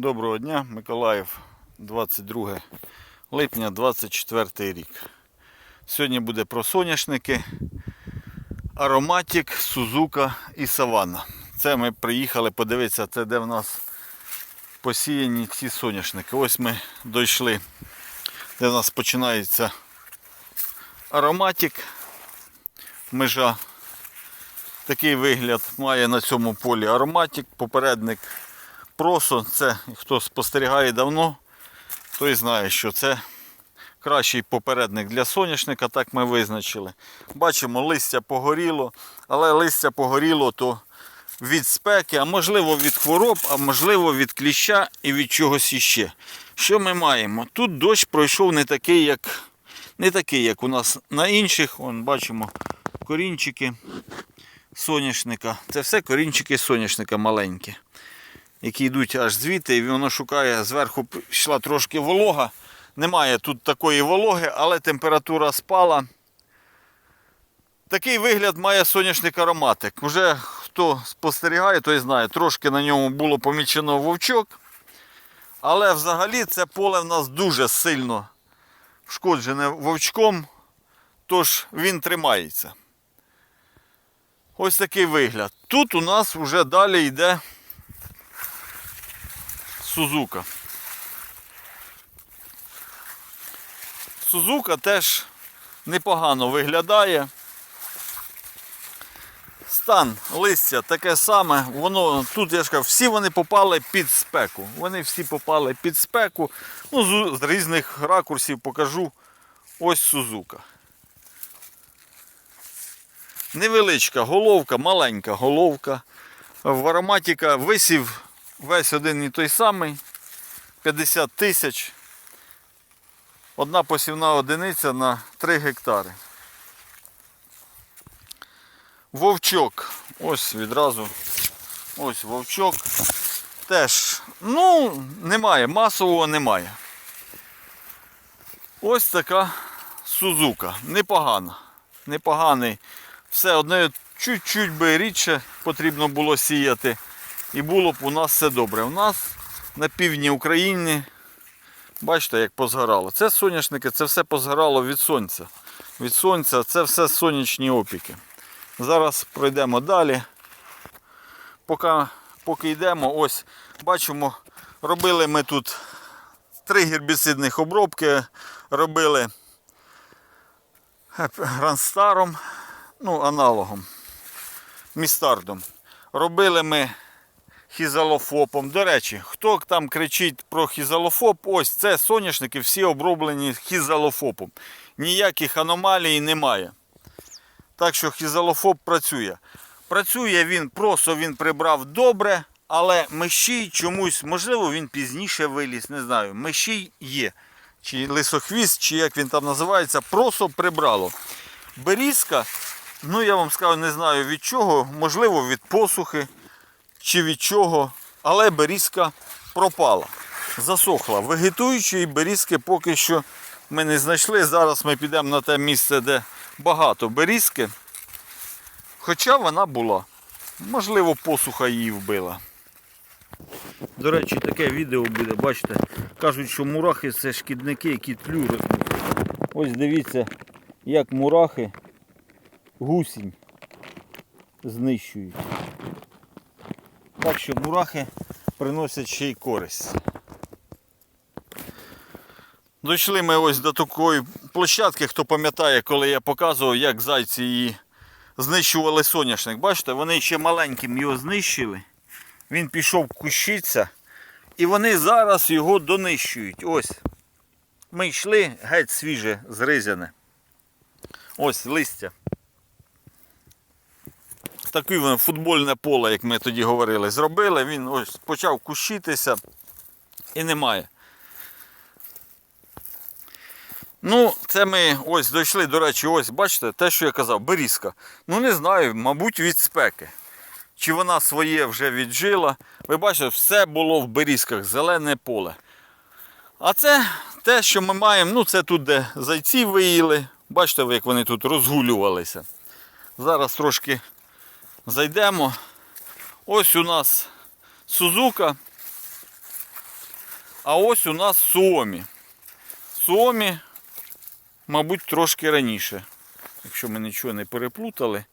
Доброго дня, Миколаїв, 22 липня, 24 рік. Сьогодні буде про соняшники, ароматик, Сузука і Саванна. Це ми приїхали подивитися, це де в нас посіяні ці соняшники. Ось ми дійшли, де в нас починається ароматик, межа. Такий вигляд має на цьому полі ароматик, попередник просо. Це хто спостерігає давно, той знає, що це кращий попередник для соняшника, так ми визначили. Бачимо, листя погоріло, але листя погоріло то від спеки, а можливо від хвороб, а можливо від кліща і від чогось іще. Що ми маємо? Тут дощ пройшов не такий, як не такий, як у нас на інших. Вон, бачимо корінчики соняшника. Це все корінчики соняшника маленькі, які йдуть аж звідти, і воно шукає, зверху йшла трошки волога. Немає тут такої вологи, але температура спала. Такий вигляд має соняшник ароматик. Уже хто спостерігає, той знає, трошки на ньому було помічено вовчок. Але взагалі це поле в нас дуже сильно шкоджене вовчком, тож він тримається. Ось такий вигляд. Тут у нас вже далі йде Сузука. Сузука теж непогано виглядає. Стан листя таке саме, воно тут я ж кажу, всі вони попали під спеку. Вони всі попали під спеку. Ну, з, різних ракурсів покажу. Ось Сузука. Невеличка головка, маленька головка. В ароматіка висів весь один і той самий. 50 тисяч. Одна посівна одиниця на 3 гектари. Вовчок. Ось відразу. Ось вовчок. Теж, ну, немає, масового немає. Ось така Сузука. Непогана. Непоганий. Все одне чуть-чуть би рідше потрібно було сіяти. І було б у нас все добре. У нас на півдні України, бачите, як позгорало. Це соняшники, це все позгорало від сонця. Від сонця це все сонячні опіки. Зараз пройдемо далі. Поки, поки йдемо, ось бачимо, робили ми тут три гербіцидних обробки, робили гранстаром, ну, аналогом, містардом. Робили ми хізалофопом. До речі, хто там кричить про хізалофоп, ось це соняшники всі оброблені хізалофопом. Ніяких аномалій немає. Так що хізалофоп працює. Працює він, просто він прибрав добре, але мещій чомусь, можливо, він пізніше виліз, не знаю. Мещій є. Чи лисохвіст, чи як він там називається, просто прибрало. Берізка, ну я вам скажу, не знаю від чого, можливо від посухи чи від чого, але берізка пропала. Засохла. Вегетуючої берізки поки що ми не знайшли. Зараз ми підемо на те місце, де багато берізки. Хоча вона була. Можливо, посуха її вбила. До речі, таке відео буде, бачите, кажуть, що мурахи це шкідники, які тлю ростуть. Ось дивіться, як мурахи гусінь знищують. Так що мурахи приносять ще й користь. Дійшли ми ось до такої площадки, хто пам'ятає, коли я показував, як зайці її знищували соняшник. Бачите, вони ще маленьким його знищили. Він пішов кущиться. І вони зараз його донищують. Ось. Ми йшли геть свіже, зризяне. Ось листя. Таке футбольне поле, як ми тоді говорили, зробили. Він ось почав кущитися і немає. Ну, це ми ось дійшли, до речі, ось, бачите, те, що я казав, берізка. Ну не знаю, мабуть, від спеки. Чи вона своє вже віджила. Ви бачите, все було в берізках, зелене поле. А це те, що ми маємо, ну це тут, де зайці виїли. Бачите, як вони тут розгулювалися. Зараз трошки зайдемо. Ось у нас Сузука. А ось у нас Суомі. Суомі, мабуть, трошки раніше. Якщо ми нічого не переплутали,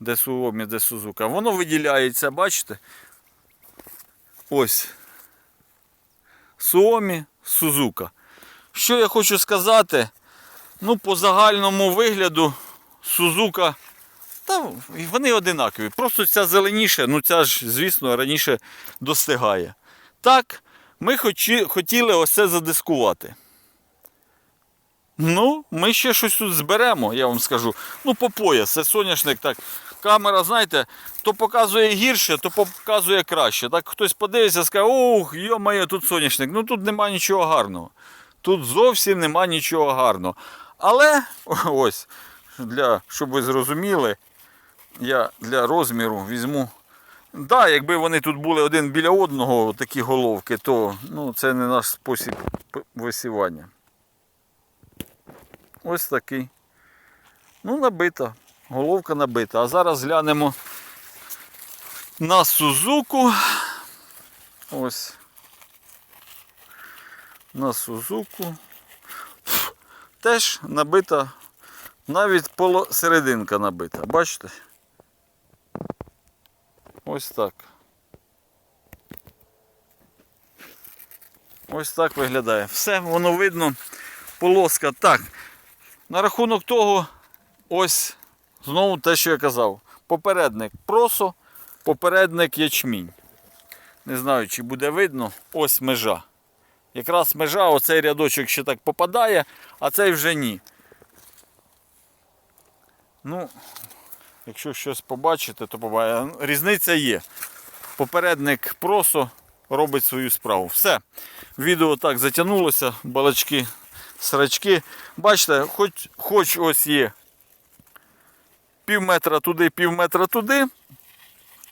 де Суомі, де Сузука. Воно виділяється, бачите? Ось. Суомі, Сузука. Що я хочу сказати? Ну, по загальному вигляду Сузука. Та вони одинакові. Просто ця зеленіша, ну ця ж, звісно, раніше достигає. Так, ми хочі, хотіли ось це задискувати. Ну, ми ще щось тут зберемо, я вам скажу. Ну, по пояс, це соняшник так. Камера, знаєте, то показує гірше, то показує краще. Так хтось подивиться, і скаже, ух, йо-моє, тут соняшник. Ну тут нема нічого гарного. Тут зовсім нема нічого гарного. Але ось, для, щоб ви зрозуміли, я для розміру візьму. Так, да, якби вони тут були один біля одного, такі головки, то ну, це не наш спосіб висівання. Ось такий. Ну, набита. Головка набита. А зараз глянемо на Сузуку. Ось. На Сузуку. Теж набита, навіть поло... серединка набита. Бачите? Ось так. Ось так виглядає. Все, воно видно. Полоска. Так. На рахунок того, ось знову те, що я казав. Попередник просо, попередник ячмінь. Не знаю, чи буде видно. Ось межа. Якраз межа, оцей рядочок ще так попадає, а цей вже ні. Ну, якщо щось побачите, то побачите. Різниця є. Попередник просо робить свою справу. Все. Відео так затягнулося, балачки, срачки. Бачите, хоч, хоч ось є пів метра туди, пів метра туди.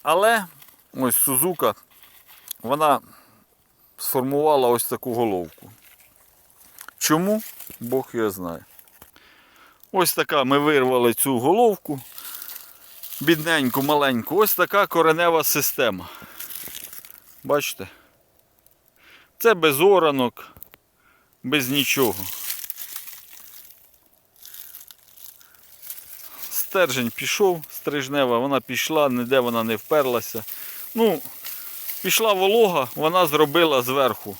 Але ось Сузука, вона сформувала ось таку головку. Чому? Бог його знає. Ось така ми вирвали цю головку. Бідненьку, маленьку. Ось така коренева система. Бачите? Це без оранок, без нічого. Стержень пішов, стрижнева, вона пішла, ніде вона не вперлася. Ну, пішла волога, вона зробила зверху.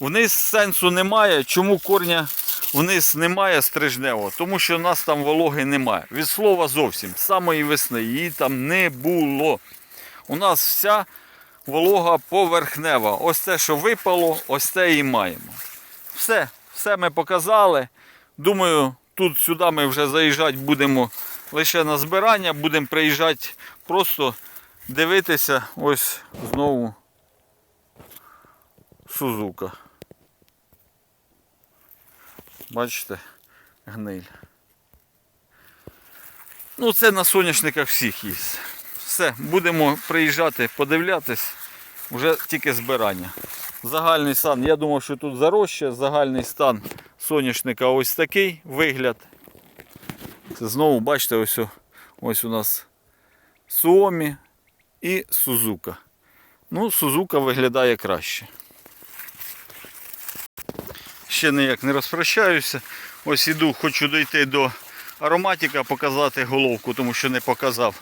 Вниз сенсу немає. Чому корня вниз немає стрижневого? Тому що в нас там вологи немає. Від слова зовсім. Самої весни її там не було. У нас вся волога поверхнева. Ось те, що випало, ось те і маємо. Все, все ми показали. Думаю, тут сюди ми вже заїжджати будемо лише на збирання, будемо приїжджати просто дивитися ось знову Сузука. Бачите, гниль. Ну, це на соняшниках всіх є. Все, будемо приїжджати, подивлятись, вже тільки збирання. Загальний стан, я думав, що тут зарожче, загальний стан соняшника ось такий вигляд. Це знову, бачите, ось, ось у нас Суомі і Сузука. Ну, Сузука виглядає краще. Ще ніяк не розпрощаюся. Ось іду, хочу дойти до ароматика, показати головку, тому що не показав.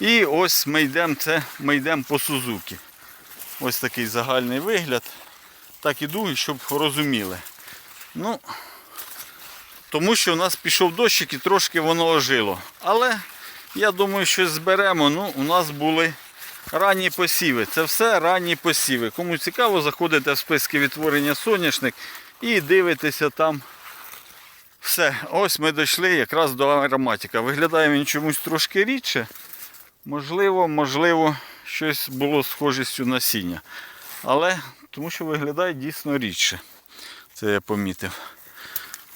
І ось ми йдемо, це ми йдемо по Сузуки. Ось такий загальний вигляд. Так іду, щоб розуміли. Ну, тому що у нас пішов дощик і трошки воно ожило. Але я думаю, що зберемо. Ну, у нас були ранні посіви. Це все ранні посіви. Кому цікаво, заходите в списки відтворення соняшник і дивитеся там. Все, ось ми дійшли якраз до ароматика. Виглядає він чомусь трошки рідше. Можливо, можливо, щось було схожістю насіння. Але тому що виглядає дійсно рідше. Це я помітив.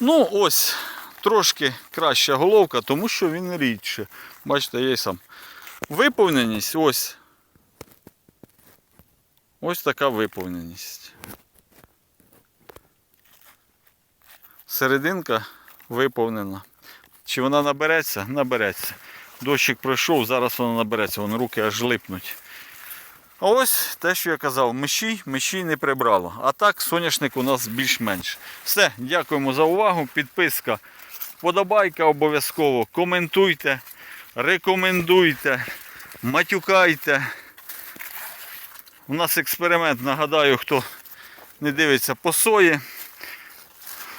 Ну, ось, трошки краща головка, тому що він рідше. Бачите, є сам. Виповненість ось. Ось така виповненість. Серединка виповнена. Чи вона набереться? Набереться. Дощик пройшов, зараз вона набереться, вон руки аж липнуть. А ось те, що я казав, мишій, мишій не прибрало. А так соняшник у нас більш-менш. Все, дякуємо за увагу. Підписка, подобайка обов'язково. Коментуйте, рекомендуйте, матюкайте. У нас експеримент, нагадаю, хто не дивиться по сої.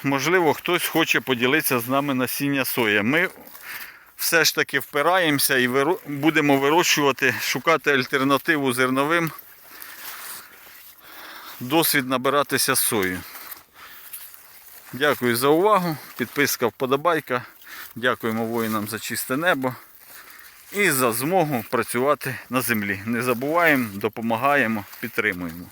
Можливо, хтось хоче поділитися з нами насіння сої. Ми все ж таки впираємося і будемо вирощувати, шукати альтернативу зерновим, досвід набиратися сою. Дякую за увагу. Підписка, вподобайка. Дякуємо воїнам за чисте небо і за змогу працювати на землі. Не забуваємо, допомагаємо, підтримуємо.